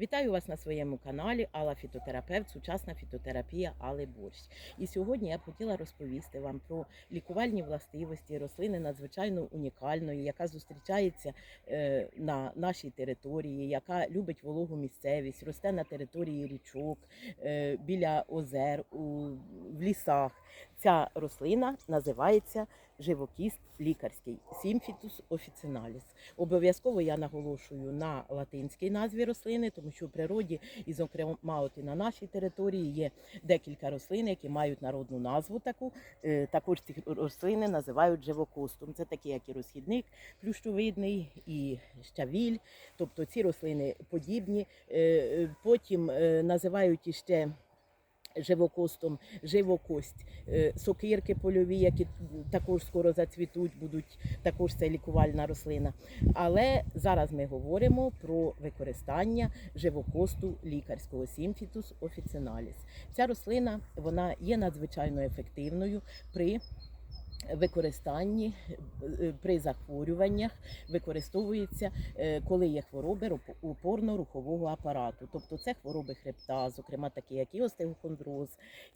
Вітаю вас на своєму каналі Алла Фітотерапевт, сучасна фітотерапія Али Борщ. І сьогодні я б хотіла розповісти вам про лікувальні властивості рослини надзвичайно унікальної, яка зустрічається е, на нашій території, яка любить вологу місцевість, росте на території річок, е, біля озер, у, в лісах. Ця рослина називається живокіст лікарський Сімфітус офіціналіс. Обов'язково я наголошую на латинській назві рослини, тому що в природі, і зокрема от і на нашій території, є декілька рослин, які мають народну назву таку. Е, Також ці рослини називають живокостом. Це такі, як і розхідник плющовидний, і щавіль. Тобто ці рослини подібні. Е, е, Потім називають іще. Живокостом, живокость, е, сокирки польові, які також скоро зацвітуть, будуть також це лікувальна рослина. Але зараз ми говоримо про використання живокосту лікарського сімфітус офіціналіс. Ця рослина вона є надзвичайно ефективною при використанні е, при захворюваннях використовується, е, коли є хвороби опорно-рухового апарату. Тобто це хвороби хребта, зокрема такі, як і остеохондроз,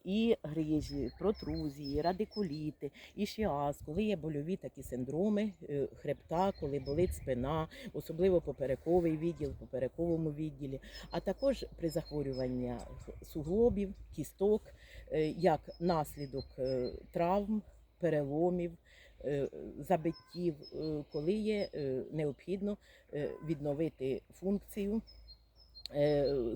і грижі, протрузії, радикуліти, ішіаз, коли є больові такі синдроми е, хребта, коли болить спина, особливо поперековий відділ, поперековому відділі, а також при захворюванні суглобів, кісток, як наслідок травм переломів, е, забиттів, е, коли є е, необхідно відновити функцію.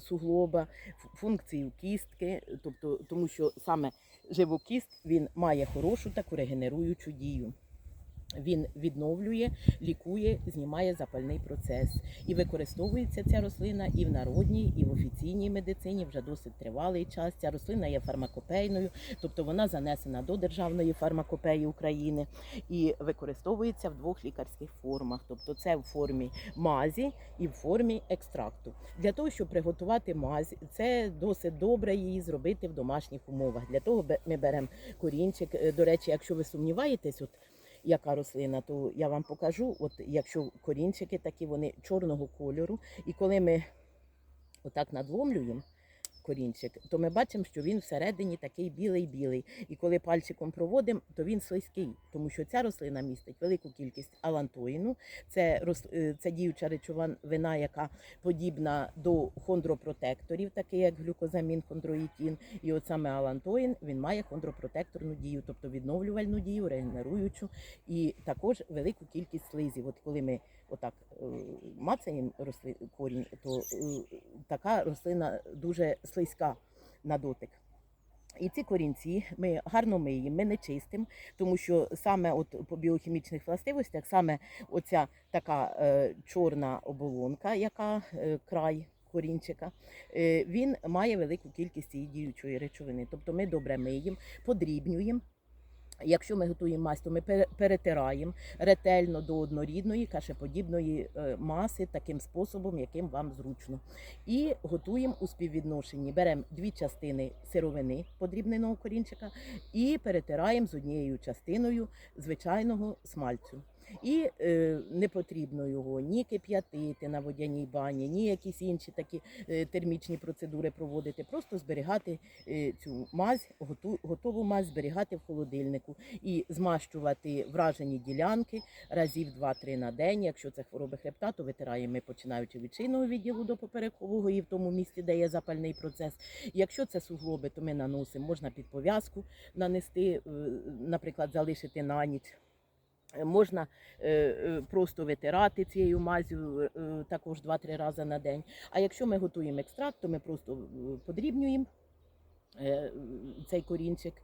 Суглоба, функцію кістки, тобто тому що саме живокіст він має хорошу таку регенеруючу дію. Він відновлює, лікує, знімає запальний процес. І використовується ця рослина і в народній, і в офіційній медицині вже досить тривалий час. Ця рослина є фармакопейною, тобто вона занесена до державної фармакопеї України і використовується в двох лікарських формах. Тобто це в формі мазі і в формі екстракту. Для того, щоб приготувати мазь, це досить добре її зробити в домашніх умовах. Для того ми беремо корінчик. Е, До речі, якщо ви сумніваєтесь, от яка рослина, то я вам покажу. От якщо корінчики такі, вони чорного кольору, і коли ми отак надломлюємо корінчик, то ми бачимо, що він всередині такий білий-білий. І коли пальчиком проводимо, то він слизький, тому що ця рослина містить велику кількість алантоїну. Це, е, це діюча речовина, яка подібна до хондропротекторів, такий як глюкозамін, хондроїтін. І от саме алантоїн він має хондропротекторну дію, тобто відновлювальну дію, регенеруючу, і також велику кількість слизів. От коли ми отак е, мацаємо росли, корінь, то е, така рослина дуже слизька на дотик. І ці корінці ми гарно миємо, ми не чистимо, тому що саме от по біохімічних властивостях, саме оця така е, чорна оболонка, яка е, край корінчика, е, він має велику кількість цієї діючої речовини. Тобто ми добре миємо, подрібнюємо. Якщо ми готуємо мазь, то ми пере- перетираємо ретельно до однорідної кашеподібної е, маси таким способом, яким вам зручно. І готуємо у співвідношенні. Беремо дві частини сировини подрібненого корінчика і перетираємо з однією частиною звичайного смальцю. І е, не потрібно його ні кип'ятити на водяній бані, ні якісь інші такі е, термічні процедури проводити. Просто зберігати е, цю мазь, готу, готову мазь зберігати в холодильнику і змащувати вражені ділянки разів 2-3 на день. Якщо це хвороби хребта, то витираємо починаючи від шийного відділу до поперекового і в тому місці, де є запальний процес. Якщо це суглоби, то ми наносимо, можна під пов'язку нанести, е, наприклад, залишити на ніч. Е, Можна е, е, просто витирати цією мазю також 2-3 рази на день. А якщо ми готуємо екстракт, то ми просто подрібнюємо цей корінчик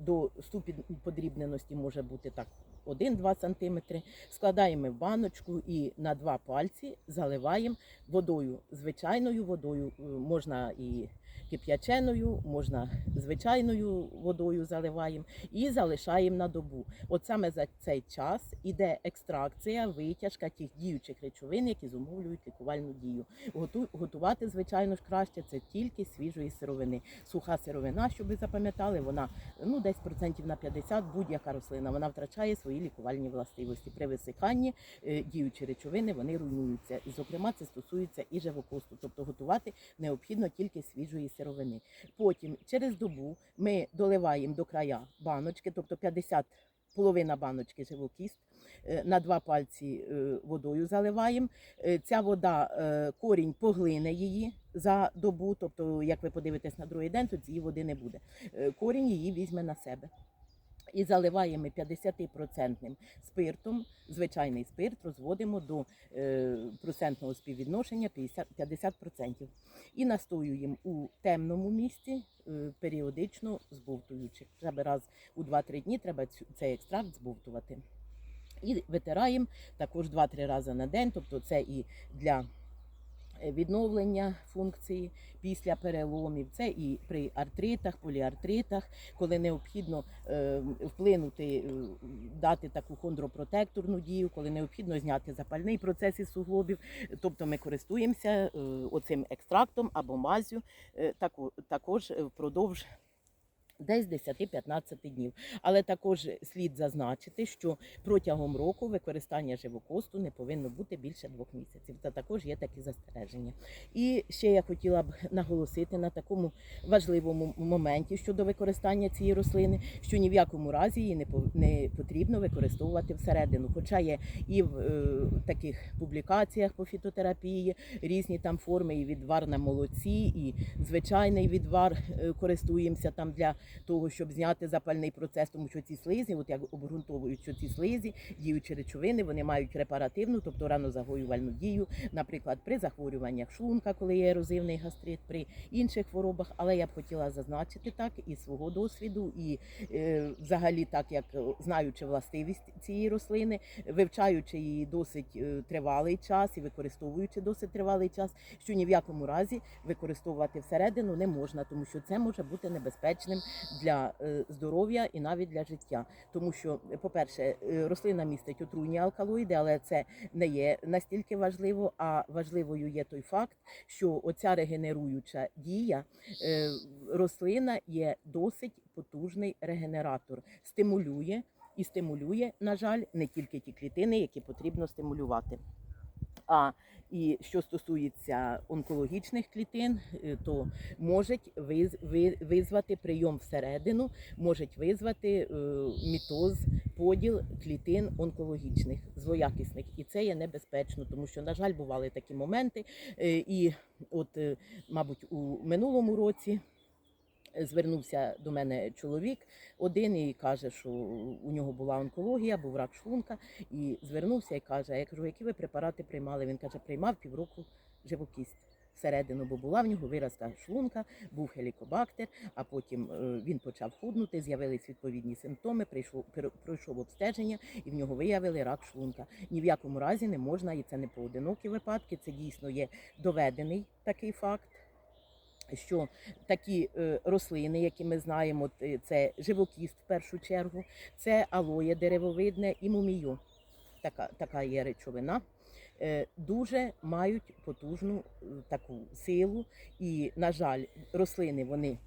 до ступінь подрібненості може бути так 1-2 см. Складаємо в баночку і на два пальці заливаємо водою, звичайною водою, можна і кип'яченою, можна звичайною водою заливаємо і залишаємо на добу. От саме за цей час іде екстракція, витяжка тих діючих речовин, які зумовлюють лікувальну дію. Готувати, звичайно ж, краще це тільки свіжої сировини. Суха сировина, щоб ви запам'ятали, вона ну десь процентів на 50 будь-яка рослина. Вона втрачає свої лікувальні властивості. При висиханні е, діючі речовини вони руйнуються. І, зокрема, це стосується і живокосту, тобто готувати необхідно тільки з свіжої сировини. Потім через добу ми доливаємо до края баночки, тобто 50 половина баночки живокіст. е, На два пальці е, водою заливаємо. Е, Ця вода, корінь поглине її за добу. Тобто, як ви подивитесь на другий день, то цієї води не буде. Корінь її візьме на себе. І заливаємо 50% спиртом, звичайний спирт розводимо до е, процентного співвідношення 50%. 50%. І настоюємо у темному місці, е, періодично збовтуючи. Треба раз у 2-3 дні треба цей екстракт збовтувати. І витираємо також 2-3 рази на день, тобто це і для відновлення функції після переломів, це і при артритах, поліартритах, коли необхідно е, вплинути, е, дати таку хондропротекторну дію, коли необхідно зняти запальний процес із суглобів. Тобто ми користуємося е, оцим екстрактом або мазю е, також е, впродовж. Десь 10-15 днів. Але також слід зазначити, що протягом року використання живокосту не повинно бути більше двох місяців. Та також є такі застереження. І ще я хотіла б наголосити на такому важливому моменті щодо використання цієї рослини, що ні в якому разі її не потрібно використовувати всередину. Хоча є і в е, таких публікаціях по фітотерапії різні там форми, і відвар на молоці, і звичайний відвар е, користуємося там для того, щоб зняти запальний процес, тому що ці слизі, от як обґрунтовують, що ці слизі, діючі речовини, вони мають репаративну, тобто ранозагоювальну дію, наприклад, при захворюваннях шлунка, коли є ерозивний гастрит, при інших хворобах. Але я б хотіла зазначити так і свого досвіду, і е, взагалі, так як е, знаючи властивість цієї рослини, вивчаючи її досить е, тривалий час і використовуючи досить тривалий час, що ні в якому разі використовувати всередину не можна, тому що це може бути небезпечним для е, здоров'я і навіть для життя. Тому що, по-перше, е, рослина містить отруйні алкалоїди, але це не є настільки важливо. А важливою є той факт, що оця регенеруюча дія е, рослина є досить потужний регенератор, стимулює і стимулює, на жаль, не тільки ті клітини, які потрібно стимулювати. А і що стосується онкологічних клітин, е, то можуть виз- визвати прийом всередину, можуть визвати е, мітоз, поділ клітин онкологічних, злоякісних. І це є небезпечно, тому що, на жаль, бували такі моменти. Е, І от, мабуть, у минулому році. Звернувся до мене чоловік один і каже, що у нього була онкологія, був рак шлунка, і звернувся і каже: я кажу, які ви препарати приймали? Він каже, приймав півроку живокість всередину, бо була в нього виразка шлунка, був хелікобактер, а потім е, він почав худнути, з'явились відповідні симптоми, прийшов, пройшов обстеження, і в нього виявили рак шлунка. Ні в якому разі не можна, і це не поодинокі випадки, це дійсно є доведений такий факт. Що такі е, рослини, які ми знаємо, е, це живокіст в першу чергу, це алоє деревовидне і мумію. Така, така є речовина. Е, дуже мають потужну таку силу. І, на жаль, рослини вони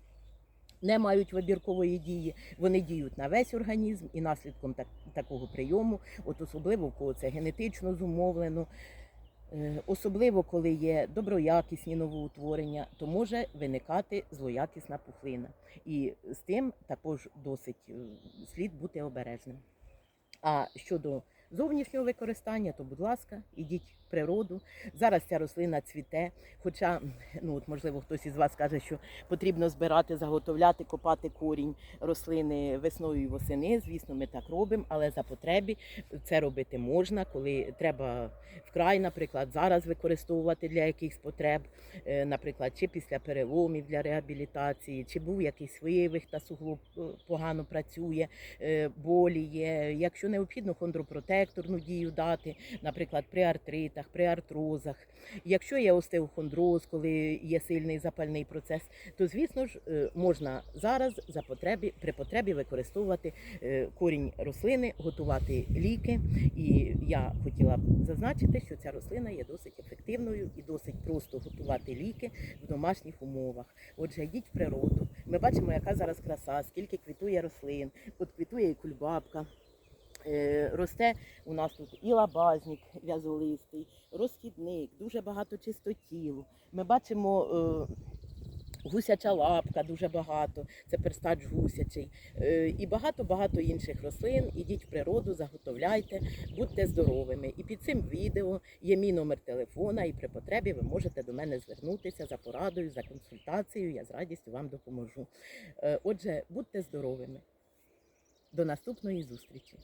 не мають вибіркової дії, вони діють на весь організм і наслідком так, такого прийому, от особливо в кого це генетично зумовлено. Е, Особливо, коли є доброякісні новоутворення, то може виникати злоякісна пухлина. І з тим також досить е, слід бути обережним. А щодо зовнішнього використання, то, будь ласка, ідіть в природу. Зараз ця рослина цвіте. Хоча, ну от можливо, хтось із вас каже, що потрібно збирати, заготовляти, копати корінь рослини весною і восени. Звісно, ми так робимо, але за потреби це робити можна, коли треба вкрай, наприклад, зараз використовувати для якихось потреб, е, наприклад, чи після переломів для реабілітації, чи був якийсь вивих та суглоб е, погано працює, е, болі є. Якщо необхідно, хондропротектор протекторну дію дати, наприклад, при артритах, при артрозах. Якщо є остеохондроз, коли є сильний запальний процес, то звісно ж е, можна зараз за потребі при потребі використовувати е, корінь рослини, готувати ліки. І я хотіла б зазначити, що ця рослина є досить ефективною і досить просто готувати ліки в домашніх умовах. Отже, йдіть в природу. Ми бачимо, яка зараз краса, скільки квітує рослин. От квітує і кульбабка. Е, Росте у нас тут і лабазник в'язолистий, розхідник, дуже багато чистотілу. Ми бачимо е, гусяча лапка дуже багато, це перстач гусячий. Е, і багато-багато інших рослин. Ідіть в природу, заготовляйте, будьте здоровими. І під цим відео є мій номер телефона, і при потребі ви можете до мене звернутися за порадою, за консультацією. Я з радістю вам допоможу. Отже, будьте здоровими. До наступної зустрічі.